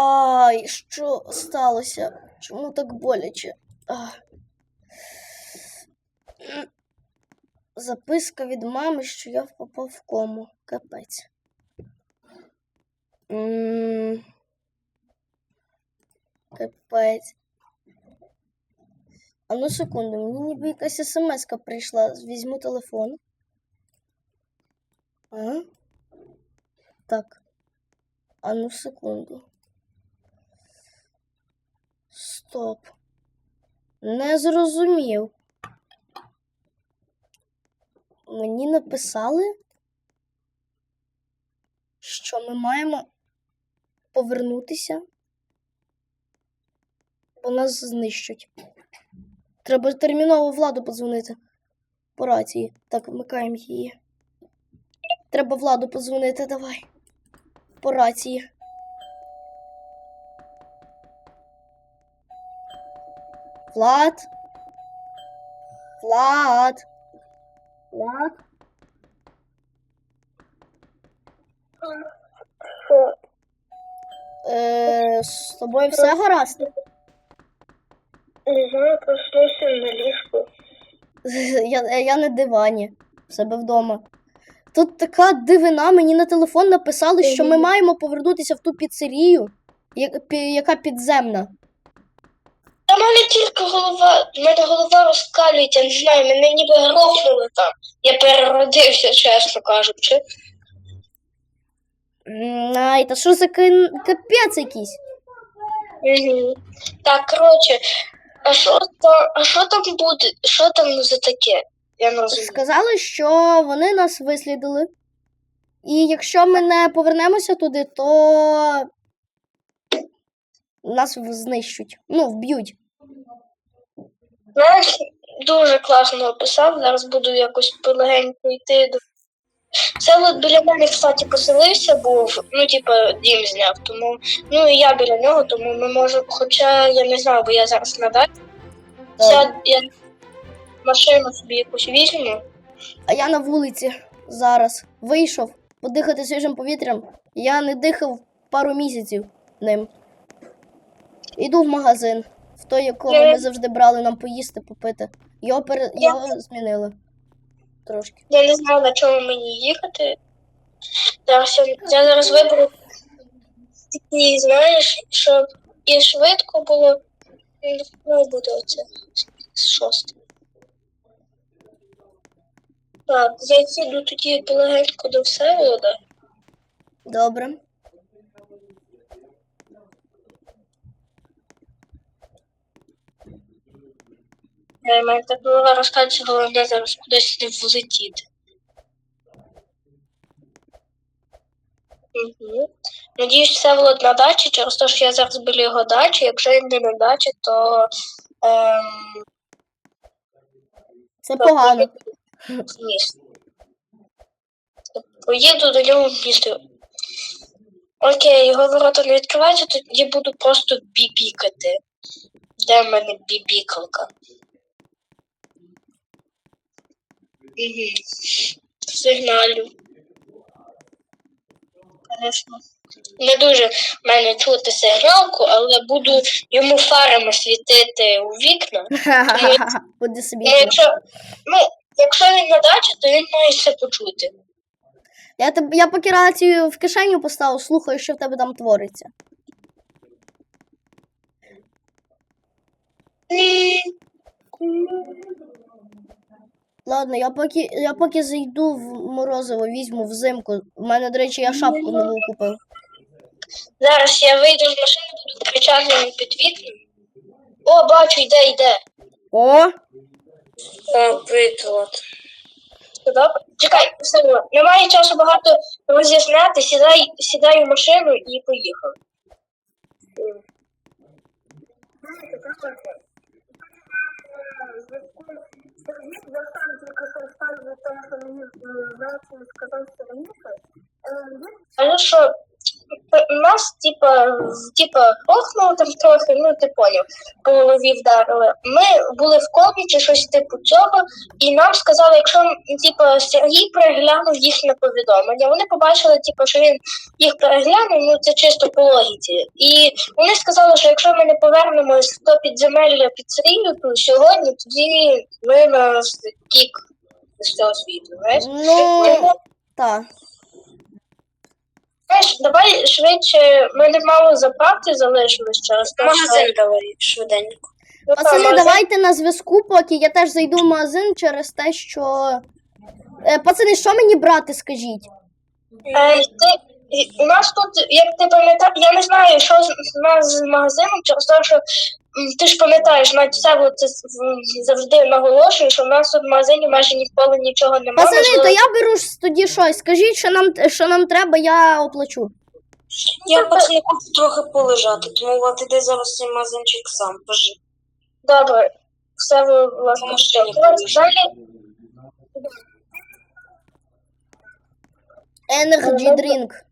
Ай, що сталося? Чому так боляче? М. Записка від мами, що я попав в кому. Капець. М. Капець. А ну секунду, мені ніби якась смс-ка прийшла. Візьму телефон. А? Так. А ну секунду. Стоп. Не зрозумів. Мені написали, що ми маємо повернутися, бо нас знищать. Треба терміново владу подзвонити по рації. Так, вмикаємо її. Треба владу подзвонити, давай. По рації. Влад. Влад. Влад. Е, з тобою все гаразд? Не знаю, проснувся на ліжку. Я, я на дивані в себе вдома. Тут така дивина, мені на телефон написали, що ми маємо повернутися в ту піцерію, яка підземна. Та мене тільки голова, в мене голова розкалюється, не знаю, мене ніби грохнули там. Я переродився, чесно кажучи. М, Ай, та що за кин- капець якийсь? Угу. Так, коротше, а що там, а що там буде? Що там за таке? Я не розумію. Сказали, що вони нас вислідили. І якщо ми не повернемося туди, то нас знищуть. Ну, вб'ють. Знаєш, дуже класно описав. Зараз буду якось полегенько йти до. Це от біля мене, кстати, поселився, був, ну, типа, дім зняв, тому. Ну і я біля нього, тому ми можемо. Хоча я не знаю, бо я зараз на дачі. Сяд, я машину собі якусь візьму. А я на вулиці зараз вийшов подихати свіжим повітрям. Я не дихав пару місяців ним. Іду в магазин, в той, якого ми завжди брали нам поїсти, попити. Його, пере... Я- Його змінили. Трошки. Я не знаю, на чому мені їхати. Зараз я, я зараз виберу такий, знаєш, щоб і швидко було. Ну, буде оце шосте. Так, я їду тоді полегенько до Всеволода. Добре. Мене так голова розкажеться, головне зараз кудись не влетіти. Угу. Надіюсь, Всеволод на дачі, через те, що я зараз біля його дачі. Якщо він не на дачі, то ем, Це погано. в місто. Поїду до нього в місто. Окей, його ворота не відкриваються, тоді буду просто бібікати. Де в мене бібікалка? Угу. Сигналю. Звісно. Не дуже в мене чути сигналку, але буду йому фарами світити у вікна. Буде собі. Ну, якщо, ну, якщо він на дачі, то він має все почути. Я, теб... я поки рацію в кишеню поставив, слухаю, що в тебе там твориться. Ладно, я поки, я поки зайду в морозиво, візьму взимку. У мене, до речі, я шапку нову купив. Зараз я вийду з машини, буду кричати під вікном. О, бачу, йде, йде. О! О, приклад. Добре. Чекай, все немає часу багато роз'ясняти, сідай, сідай у машину і поїхав. Хорошо, нас, типа, типа, рохнуло там трохи, ну ти поняв, по голові вдарили. Ми були в комі чи щось типу цього, і нам сказали, якщо типа Сергій переглянув їхнє повідомлення, вони побачили, типу, що він їх переглянув, ну це чисто по логіці. І вони сказали, що якщо ми не повернемось до підземелля піцерію, то сьогодні тоді ми нас кік з цього світу. Знаєш? Ну, так. Знаєш, давай швидше, ми не мало заправки залишилось через те, що- Магазин давай швиденько. Ну, та, Пацани, магазин- давайте на зв'язку, поки я теж зайду в магазин через те, що. Е, пацани, що мені брати, скажіть? Е, ти, і- у нас тут, як ти пам'ятаєш, я не знаю, що з з нас з магазином, через те, що ти ж пам'ятаєш, навіть це от, це завжди наголошую, що в нас тут в магазині майже ніколи нічого немає. Пацани, то я беру тоді щось. Скажіть, що нам, що нам треба, я оплачу. Я пацани хочу трохи полежати, тому от іди зараз цей магазинчик сам, пожи. Добре, все ви власне. Energy drink.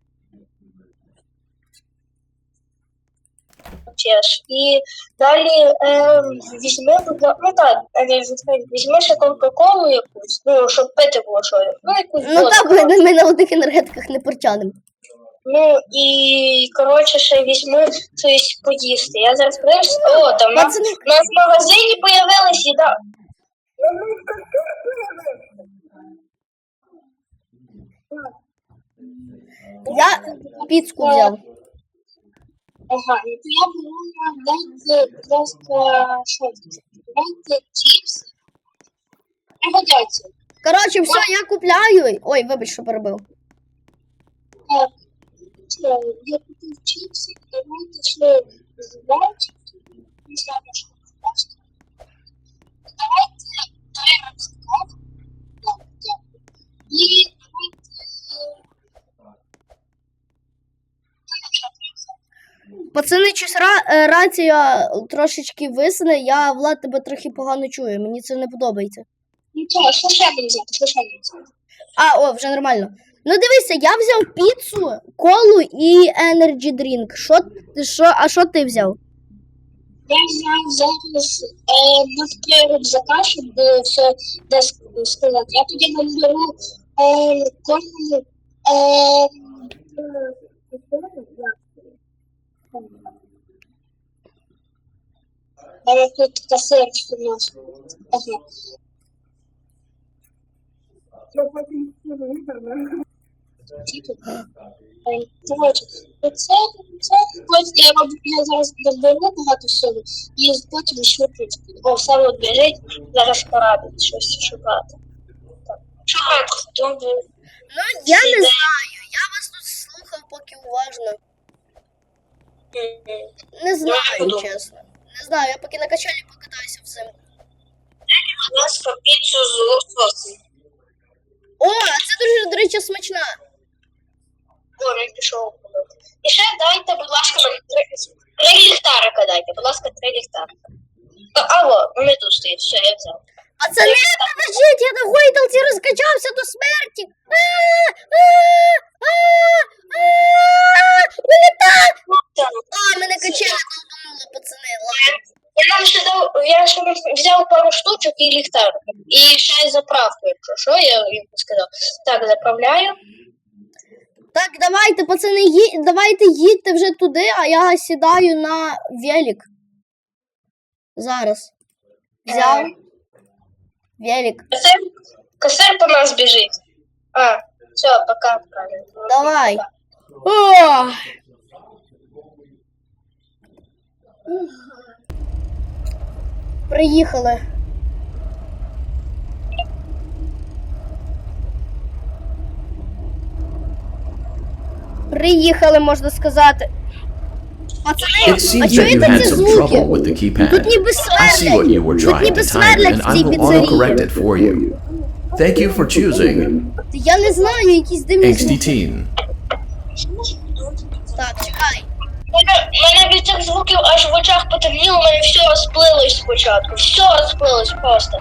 Чеш. І далі е, візьми, ну так, візьми, ще Кока-Колу якусь, ну, щоб пити було що. Ну, якусь Ну так, ми, ми на одних енергетиках не порчаним. Ну і коротше ще візьми щось поїсти. Я зараз подивлюсь. О, там на, Пацани, у нас в магазині появилась їда. я піцку взяв. Ага, ну то я беру дайте просто що це? Дайте чіпси. Пригодяться. Коротше, все, я купляю. Ой, вибач, що перебив. Так, це, я купив чіпси, давайте ще жвачки. Не знаю, що. Давайте Пацани, щось ра, е, рація трошечки висне, я Влад тебе трохи погано чую, мені це не подобається. Що, що ще мені взяти? Що ще мені взяти? А, о, вже нормально. Ну дивися, я взяв піцу, колу і energy drink. Що, ти- що, а що ти взяв? Я взяв зараз е, на три рюкзака, щоб все де сказати. Я тоді наберу е, кожному е, Касир у нас. Ага. Е, це, це я роблю, я зараз доберу багато всього і потім швидко. О, все біжить, зараз порадить щось шукати. Так, добре. Ну, я не знаю. Я вас тут слухав поки уважно. Не знаю, чесно. Не знаю, я поки на качалі покатаюся Дайте, Будь ласка, піцу з лососем. О, а це дуже, до речі, смачна. О, він пішов. І ще дайте, будь ласка, мені три, три ліхтарика дайте, будь ласка, три ліхтарика. А, Алло, вони тут стоять, все, я взяв. Пацани, подождіть, я на гойдалці розкачався до смерті. А, Мене качеля долбануло, пацани. Я нам ще дав, я ще взяв пару штучок і ліхтарик. І ще й заправку, якщо що, я їм сказав. Так, заправляю. Так, давайте, пацани, ї... давайте їдьте вже туди, а я сідаю на велик. Зараз. Взяв. Велик. Касир, касир по нас біжить. А, все, пока. Давай. О! Приїхали. Приїхали, можна сказати. Пацани, It а seems that you чуєте had ці some звуки? trouble with the Тут keypad. ніби I see what смерлять. you were Тут trying ніби to type, смерлять and в цій I will піцерії. autocorrect it for you. Thank you for choosing Я не знаю, якісь дивні Angsty звуки. Teen. Так, чекай. Мене, мене від цих звуків аж в очах потемніло, мене все розплилось спочатку. Все розплилось просто.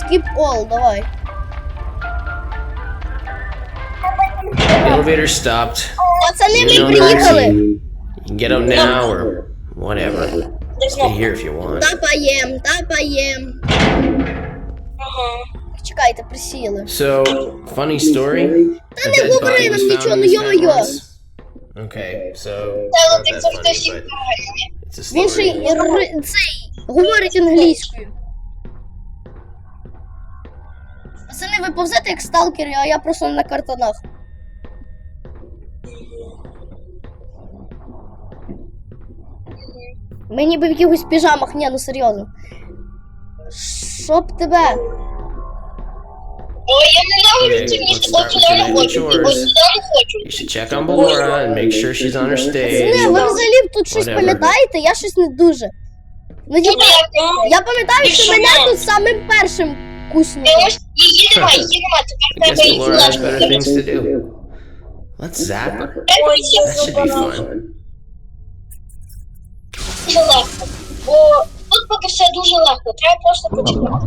Skip all, давай. Elevator stopped. Пацани, You ми know приїхали. 19. You can get out now or whatever. Stay here if you want. Тапаєм, тапаєм. Ага. Чекайте, присіли. So, funny story. Та A не dead говори body нам was found нічого, in ну this йо-йо. house. Okay, so Та it's not от that як завжди funny, всі but правильні. it's a Він ще й story. ри- цей говорить англійською. Пацани, ви повзете як сталкери, а я просто на картонах. Ми ніби в якихось піжамах, ні, ну серйозно. Щоб тебе. Ой, я от start сюди не хочу, сюди не хочу. You should check on Ballora and make sure she's on her stage. ви взагалі тут щось Whatever. пам'ятаєте? Я щось не дуже. Ну, типа, я пам'ятаю, що мене тут самим першим куснули. Її нема, її нема, тепер треба її флешку. Ой, я That should be fun. Дуже легко. Бо тут поки все дуже легко, треба просто почекати.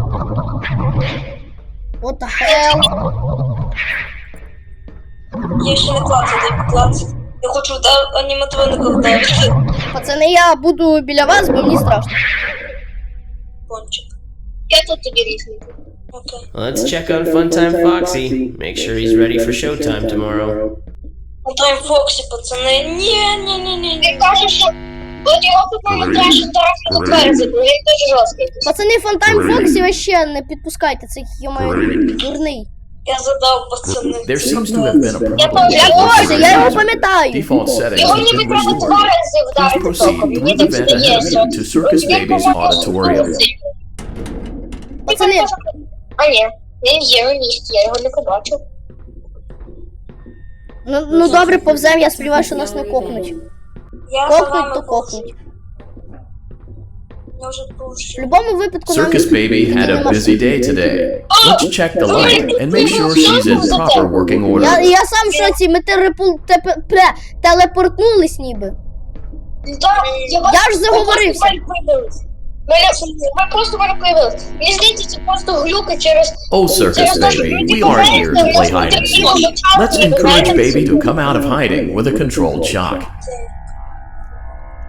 What the hell? Я ще не клацаю, дай поклацати. Я хочу да- аніматроника вдарити. Пацани, я буду біля вас, бо мені страшно. Пончик. Я тут тобі різницю. Окей. Let's check on Funtime Foxy. Make sure he's ready for showtime tomorrow. Фоксі, пацани. Ні, ні, ні, ні, Він ні. що от його він дуже жорсткий. Пацани, Фонтайм Фоксі ви ще не підпускайте, це йому дурний. Я задав, пацани. There seems to have been a Я problem. Я боже, я його пам'ятаю. Default settings Його ніби треба два рази вдарити током. proceed Мені the так здається. ahead to Circus Baby's auditorium. Пацани, А ні, він є на місці, я його не побачив. ну, ну добре, повзем, я сподіваюся, що нас не кокнуть. Я за Кокнуть, вами то повзу. кокнуть. Я вже В повзу. будь-якому випадку нам Circus Baby had a busy day today. Let's check the lighting and make sure she's in proper working Я, order. я сам в шоці, ми терепул, тепе, пре, телепортнулись ніби. Так, його- Я ж заговорився. Ми просто появились. Мене- Ми просто мене появились. Мені здається, це просто глюки через... Oh, Circus Baby, we are here to play hide and seek. Let's encourage Baby to come out of hiding with a controlled shock.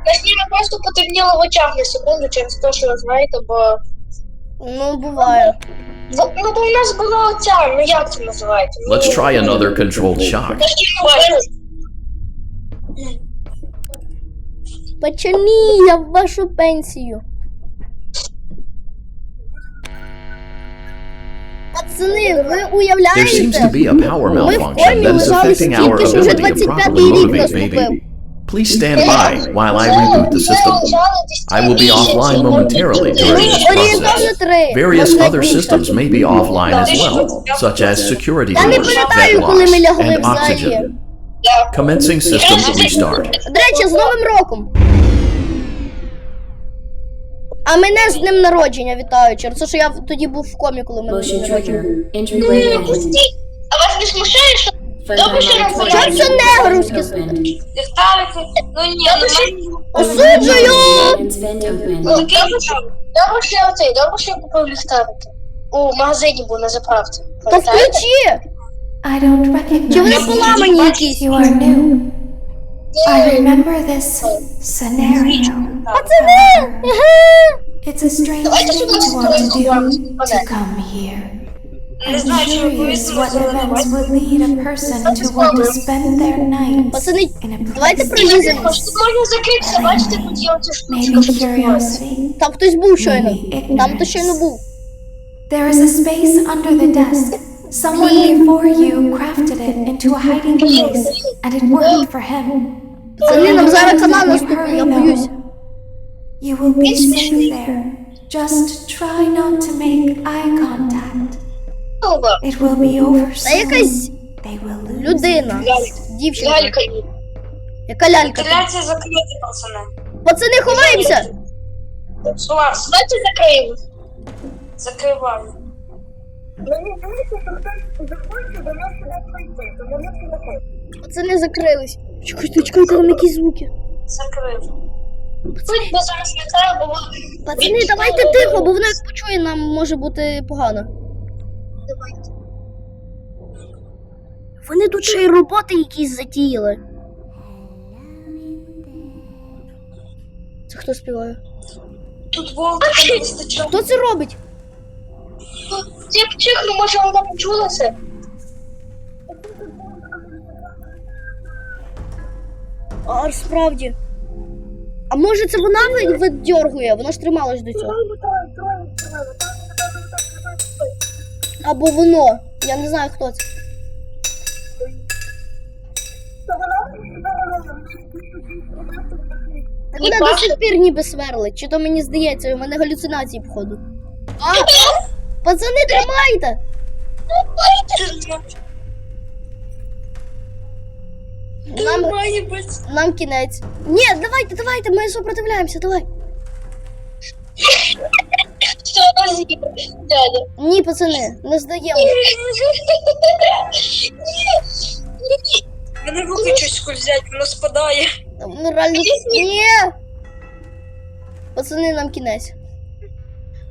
Мені просто потемніло в очах на секунду через те, що знаєте, бо... Ну, буває. бо- Ну, бо в нас була оця, ну як це називається? Ну, Let's try another controlled shock. Постійно вбили. Пацани, я в вашу пенсію. Пацани, ви There seems to уявляєте? be a power Ми в malfunction комі that is лежали affecting our стільки, що вже ability to 25-й properly рік motivate наступив. Baby. Please stand by while I reboot the system. I will be offline momentarily during this Орієнтовно process. три. Various можна other більше. systems may be offline as well, such as security Я не doors, пам'ятаю, vent коли ми locks, лягли and взагалі. oxygen. Commencing system restart. До речі, з Новим роком. А мене з днем народження вітаю, через те, що я в- тоді був в комі, коли мене день Motion народження. trigger. Entry Ну, granted. пустіть. А вас не смущає, що Що. Ліхтарики. Ну ні, ну. Осуджую! Open. Ну, добре, що я оцей, добре, що я купив ліхтарики. У магазині був на заправці. Пам'ятаєте? включи! I don't recognize Чи вони поламані якісь? You are new. I remember this scenario. Пацани! It's a strange thing to want to do to come here. Не I'm знаю, чи ви curious what повісили, events would lead a person to want to spend their nights Пацани, in a давайте place проліземо. Ось Тут можна закритися, бачите, тут є оця штучка, Maybe щоб закриватися. curiosity. Там хтось був щойно. Maybe Там то щойно ignorance. був. There is a space under the desk. Someone before you crafted it into a hiding place, and it worked for him. Пацани, нам зараз канал Hurry, наступний, я боюсь. You will be safe there. Just try not to make eye contact. It will be over Та якась They will lose людина, дівчинка. лялька. Яка лялька? Вентиляція закрита, пацани. Пацани, ховаємося! Слас, Давайте закриємо. закриваю. Мені здається, що хтось захоче до нас сюди прийти, тому ми сюди ходимо. Пацани закрились. Чекайте, чекайте, там якісь звуки. Закрив. Тут бо зараз не треба, бо Пацани, давайте тихо, бо вона як почує, нам може бути погано. Вони тут ще й роботи якісь затіяли. Це хто співає? Тут волка не вистачає. Хто це робить? Тих, тих, ну може вона почулася? А справді. А може це вона ви- видьоргує? Вона ж трималась до цього. Або воно. Я не знаю, хто це. Вона до сих пір ніби сверлить. Чи то мені здається, у мене галюцинації походу. А! Пацани, тримайте! Нам, нам кінець. Ні, давайте, давайте, ми сопротивляємося, давай. Дядя. Ні, пацани, не здаємо. Мене руки щось скользять, воно спадає. Ну реально. Ні. Пацани, нам кінець.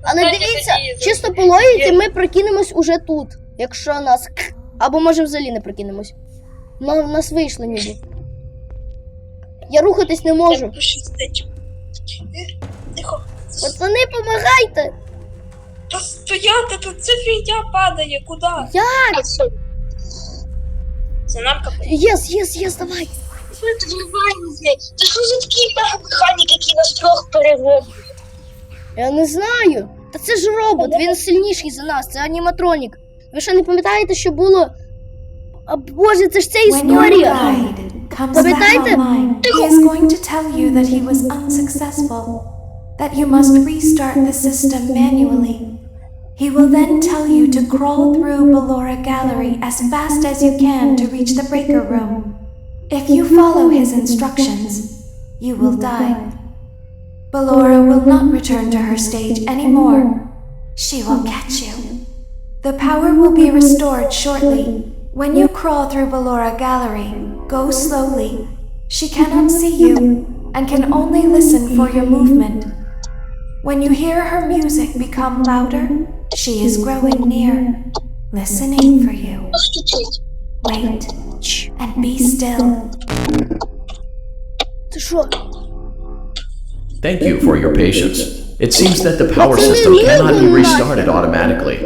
Але Давайте дивіться, тоді чисто по логіці ми прокинемось уже тут, якщо нас. к- Або може взагалі не прокинемось. Ну, в нас вийшло ніби. Я рухатись не можу. Тихо. Пацани, помагайте! Та стояти, тут ця фігня падає, куди? Як? Це нарка. Єс, єс, єс, давай. Це що за такий механік, який нас трьох переробив? Я не знаю. Та це ж робот, він сильніший за нас, це аніматронік. Ви що не пам'ятаєте, що було. А боже, це ж ця When your історія. guide comes back Пам'ятаєте? online, he is going to tell you that he was unsuccessful, that you must restart the system manually. He will then tell you to crawl through Ballora Gallery as fast as you can to reach the breaker room. If you follow his instructions, you will die. Ballora will not return to her stage anymore. She will catch you. The power will be restored shortly. When you crawl through Ballora Gallery, go slowly. She cannot see you and can only listen for your movement. When you hear her music become louder, she is growing near, listening for you. Постучить. Wait and be still. Ти що? Thank you for your patience. It seems that the power system cannot be restarted automatically.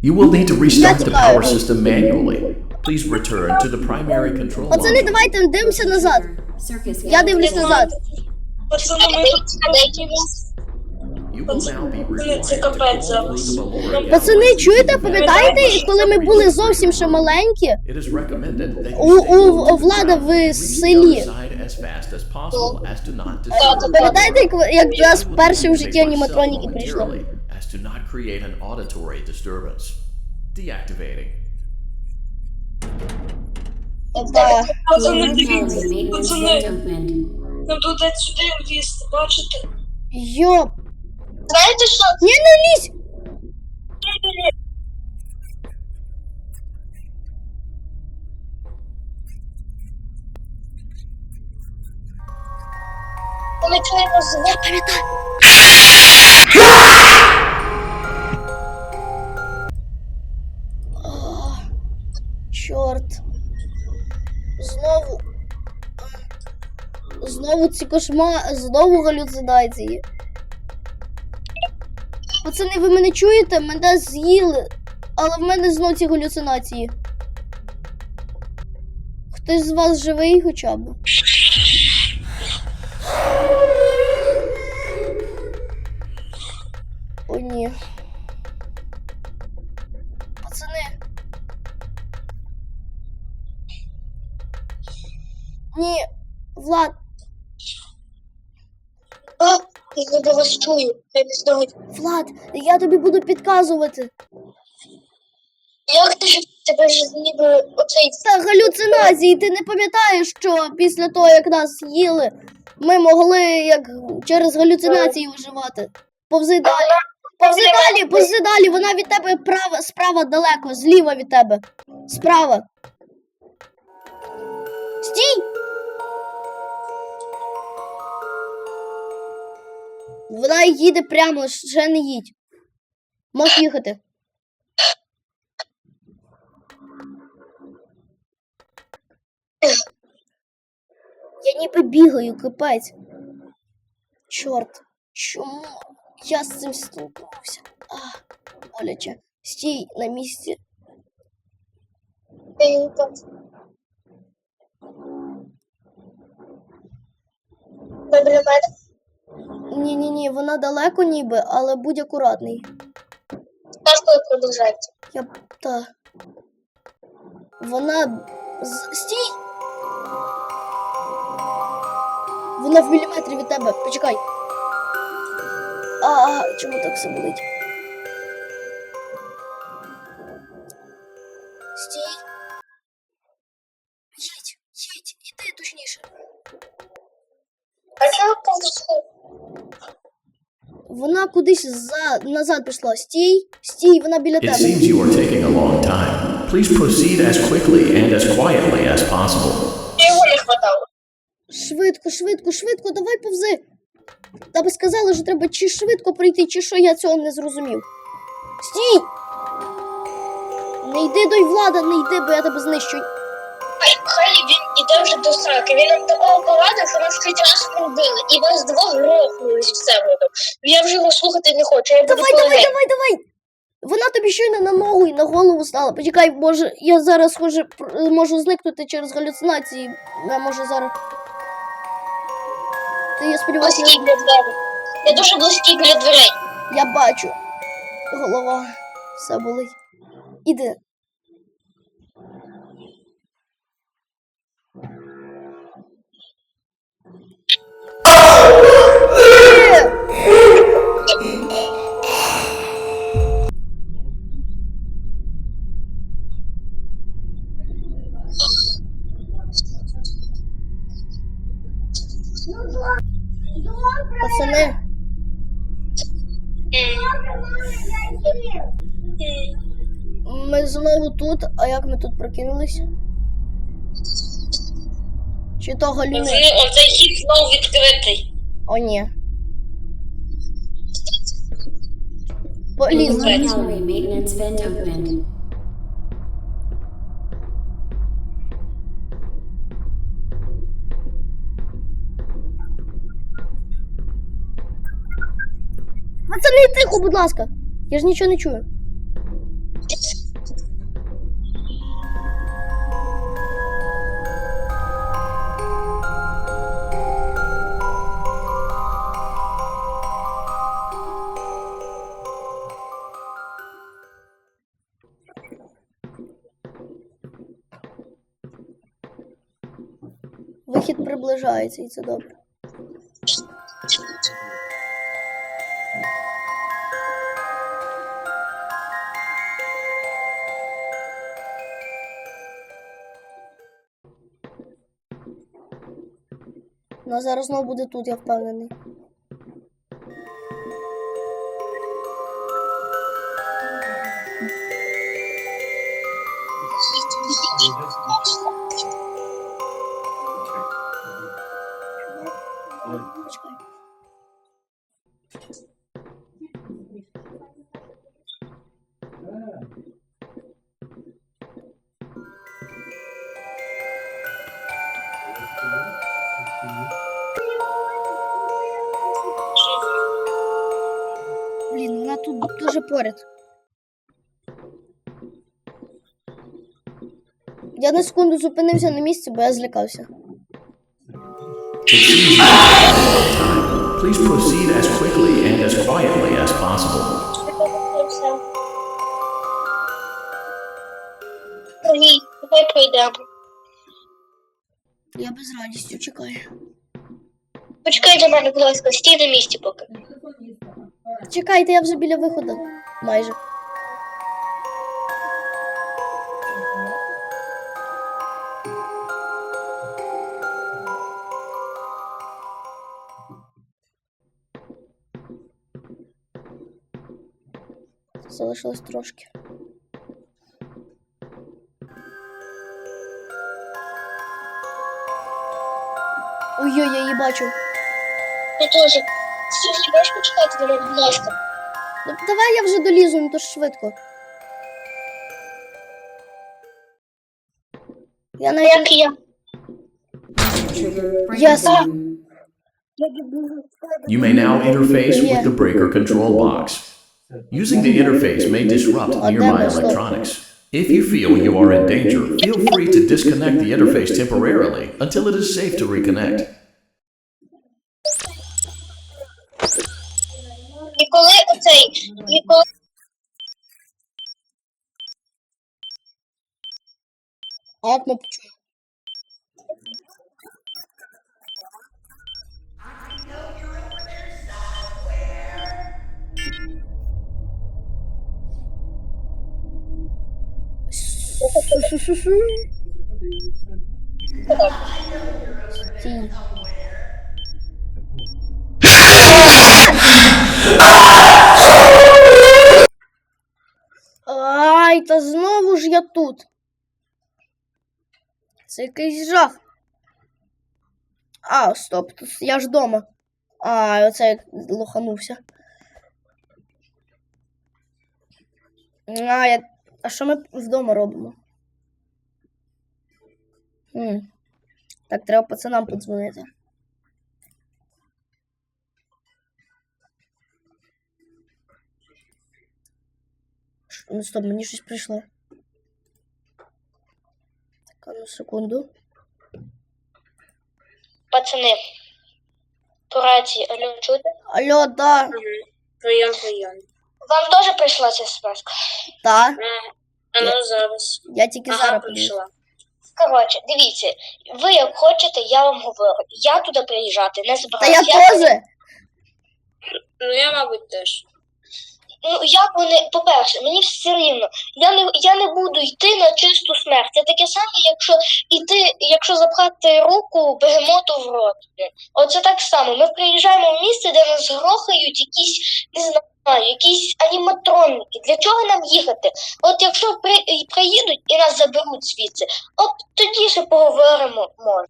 You will need to restart the power system manually. Please return to the primary control Пацани, module. давайте дивимося назад. Я дивлюсь назад. Пацани, ми тут Це капець зараз. Пацани, чуєте, пам'ятаєте, коли ми були зовсім ще маленькі? It is recommended that you У, у влада в селі. other side as fast as possible as to not disturb. Пам'ятаєте, як, до нас перші в житті аніматроніки прийшли? momentarily As to not create an auditory disturbance. Deactivating. Да. пацани дивіться. Пацани, нам туди сюди влізти, бачите? Йоп. Знаєте що? Ні, не лізь! Вони чуємо звук. Пам'ятаю. Чорт. Знову. Знову ці кошма, знову галюцинації. Пацани, ви мене чуєте? Мене з'їли. Але в мене знов ці галюцинації. Хтось з вас живий хоча б? О, ні. Пацани. Ні, Влад, А, я тебе вас чую. Я не знаю. Влад, я тобі буду підказувати. Як ти ж тебе ж ніби оцей Це галюцинації. Ти не пам'ятаєш, що після того, як нас їли, ми могли як через галюцинації виживати. Повзи далі. Повзи далі, повзи далі. Вона від тебе права, справа далеко, зліва від тебе. Справа. Стій! Вона їде прямо, ще не їдь. Можеш їхати. Я ніби бігаю, кипець. Чорт, чому я з цим столкнувся? Ах, боляче, стій на місці. Добре, мене. Ні, ні, ні, вона далеко ніби, але будь акуратний. Коли продовжається. Я та. Вона. Стій! Вона в міліметрі від тебе. Почекай. А, чому так все болить? Вона за... назад пішла. Стій, стій, вона біля It тебе. seems you are taking a long time. Please proceed as quickly and as quietly as possible. Його не хватало. Швидко, швидко, швидко, давай повзи. Та би сказали, що треба чи швидко пройти, чи що я цього не зрозумів. Стій! Не йди до влада, не йди, бо я тебе знищу. Хай він іде вже до сраки. Він нам такого порадив, що нас третій раз пробили. І вас двох грохнули зі всеволодом. Я вже його слухати не хочу. Я буду Давай, давай, давай, давай! Вона тобі щойно на ногу і на голову стала. Почекай, може, я зараз схоже, можу зникнути через галюцинації. Я можу зараз. Ти я сподіваюся, Близький біля дверей. Я дуже близький біля дверей. я бачу. Голова. Все болить. Іди. Ми? Чи то галюни? Ну, Оцей хід знову відкритий. О, ні. Поліз. Vent. Пацани, тихо, будь ласка. Я ж нічого не чую. Вихід приближається, і це добре. Вона зараз знову буде тут, я впевнений. Секунду зупинився на місці, бо я злякався. Please proceed as quickly and as quietly as possible. Ні, давай пройдемо. Я без радістю чекаю. Почекай до мене, будь ласка, стій на місці поки. Чекайте, я вже біля виходу. Майже. Залишилось трошки. Ой-ой, я її бачу. Я теж. Стій, можеш почекати будь ласка. Ну, давай я вже долізу, ну то ж швидко. Я навіть Як я. Yes. You may now interface with the breaker control box. Using the interface may disrupt Oh, nearby damn, stop. electronics. If you feel you are in danger, feel free to disconnect the interface temporarily until it is safe to reconnect. І коли оцей, і коли А як Ай, та знову ж я тут. Це якийсь жах. А, стоп, я ж вдома. А, оце як лоханувся. А, я... а що ми вдома робимо? Хм. Так, треба пацанам подзвонити. Ну, стоп, мені щось прийшло. Так, а ну секунду. пацани по рації, алло, чути? Алло, да, Прийом, прийом. Вам теж прийшла ця смс? да. А ну зараз. Я тільки Ага, зараз прийшла. Коротше, дивіться, ви як хочете, я вам говорю. Я туди приїжджати не Та збираюся. я теж. Ну я, мабуть, теж. Ну як вони, по-перше, мені все рівно. Я не я не буду йти на чисту смерть. Це таке саме, якщо іти, якщо запхати руку бегемоту в рот. Оце так само. Ми приїжджаємо в місце, де нас грохають якісь, не знаю, якісь аніматронники. Для чого нам їхати? От якщо при, приїдуть і нас заберуть звідси, от тоді ще поговоримо може.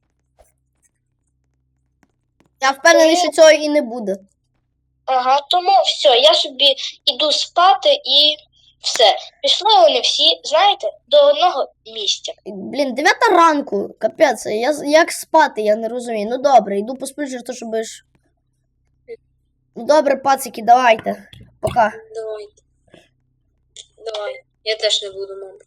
Я впевнений, що цього і не буде. Ага, тому все, я собі іду спати і все. Пішли вони всі, знаєте, до одного місця. Блін, дев'ята ранку. Капець, я з- як спати, я не розумію. Ну добре, йду посплю, через те, щоб ж. Ну добре, пацики, давайте. Пока. Давайте. Давай. Я теж не буду, мабуть.